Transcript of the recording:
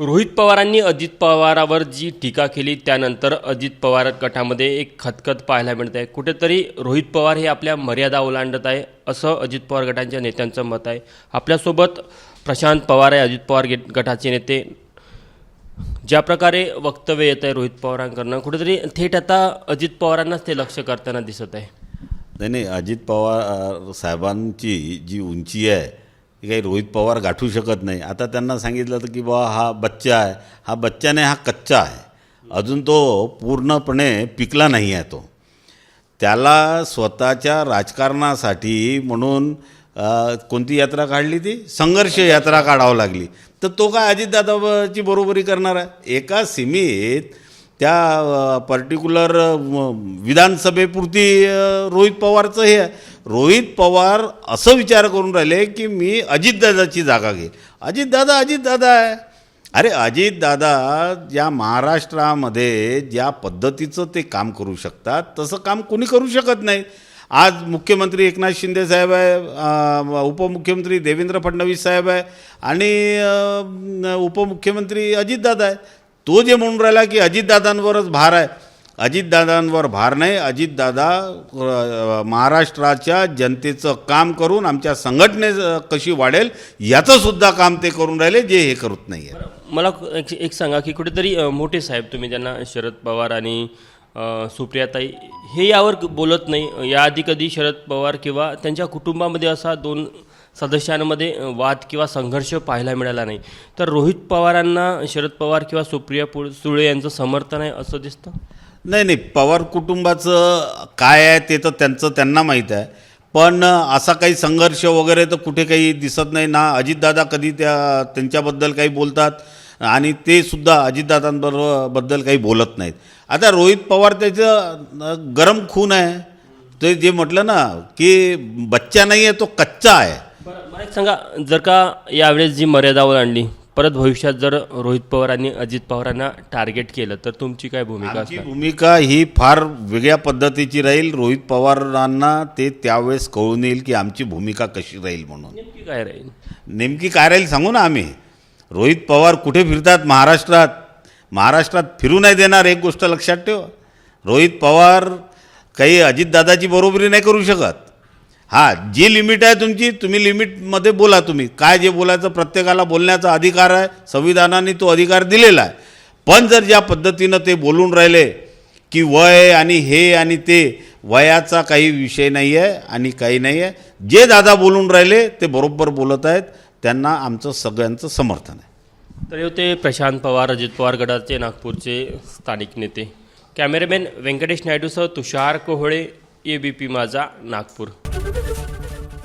रोहित पवारांनी अजित पवारावर जी टीका केली त्यानंतर अजित पवार गटामध्ये एक खतखत पाहायला मिळत आहे. कुठेतरी रोहित पवार हे आपल्या मर्यादा ओलांडत आहे असं अजित पवार गटांच्या नेत्यांचं मत आहे. आपल्यासोबत प्रशांत पवार आहे अजित पवार गेट गटाचे नेते. ज्या प्रकारे वक्तव्य येत आहे रोहित पवारांकडनं कुठेतरी थेट आता अजित पवारांनाच ते लक्ष करताना दिसत आहे. नाही नाही अजित पवार साहेबांची जी उंची आहे की काही रोहित पवार गाठू शकत नाही. आता त्यांना सांगितलं तर की बा हा बच्चा आहे. हा बच्चा नाही हा कच्चा आहे. अजून तो पूर्णपणे पिकला नाही आहे तो. त्याला स्वतःच्या राजकारणासाठी म्हणून कोणती यात्रा काढली ती? संघर्ष यात्रा काढावं लागली. तर तो काय अजितदादाची बरोबरी करणार आहे? एका सीमित त्या पर्टिक्युलर विधानसभेपुरती रोहित पवारचं हे आहे रोहित पवार असं विचार करून राहिले की मी अजितदादाची जागा घेईल अजितदादा अजितदादा आहे. अरे अजितदादा या महाराष्ट्रामध्ये ज्या पद्धतीचं ते काम करू शकतात तसं काम कोणी करू शकत नाही. आज मुख्यमंत्री एकनाथ शिंदे साहेब आहे उपमुख्यमंत्री देवेंद्र फडणवीस साहेब आहे आणि उपमुख्यमंत्री अजितदादा आहे. तो जे म्हणून राहिला की अजितदादांवरच भार आहे. अजितदादांवर भार नाही. अजितदादा महाराष्ट्राच्या जनतेचं काम करून आमच्या संघटने कशी वाढेल याचंसुद्धा काम ते करून राहिले जे हे करत नाही आहे. मला एक एक सांगा की कुठेतरी मोठे साहेब तुम्ही ज्यांना शरद पवार आणि सुप्रियाताई हे यावर बोलत नाही. याआधी कधी शरद पवार किंवा त्यांच्या कुटुंबामध्ये असा दोन सदस्यांमध्ये वाद किंवा संघर्ष पाहायला मिळाला नाही. तर रोहित पवारांना शरद पवार किंवा सुप्रिया पुळ सुळे यांचं समर्थन आहे असं दिसतं? नाही नाही. पवार कुटुंबाचं काय आहे ते तर त्यांचं त्यांना माहीत आहे. पण असा काही संघर्ष वगैरे तर कुठे काही दिसत नाही. ना अजितदादा कधी त्या त्यांच्याबद्दल काही बोलतात आणि ते सुद्धा अजितदादांबरोबरबद्दल काही बोलत नाहीत. आता रोहित पवार त्याचं गरम खून आहे. ते जे म्हटलं ना की बच्चा नाही आहे तो कच्चा आहे. मला एक सांगा जर का यावेळेस जी मर्यादा ओलांडली परत भविष्यात जर रोहित पवारांनी अजित पवारांना टार्गेट केलं तर तुमची काय भूमिका आमची असणार? भूमिका ही फार वेगळ्या पद्धतीची राहील. रोहित पवारांना ते त्यावेळेस कळून येईल की आमची भूमिका कशी राहील म्हणून. नेमकी काय राहील? नेमकी काय राहील सांगू ना आम्ही. रोहित पवार कुठे फिरतात? महाराष्ट्रात. महाराष्ट्रात फिरू नाही देणार एक गोष्ट लक्षात ठेव. रोहित पवार काही अजितदादाची बरोबरी नाही करू शकत. हां जी लिमिट आहे तुमची तुम्ही लिमिटमध्ये बोला तुम्ही. काय जे बोलायचं प्रत्येकाला बोलण्याचा अधिकार आहे संविधानाने तो अधिकार दिलेला आहे. पण जर ज्या पद्धतीनं ते बोलून राहिले की वय आणि हे आणि ते वयाचा काही विषय नाही आहे आणि काही नाही आहे जे दादा बोलून राहिले ते बरोबर बोलत आहेत त्यांना आमचं सगळ्यांचं समर्थन आहे. तर होते प्रशांत पवार अजित पवार गटाचे नागपूरचे स्थानिक नेते. Cameraman Venkatesh नायडूसह Tushar Kohale A B P Majha Nagpur.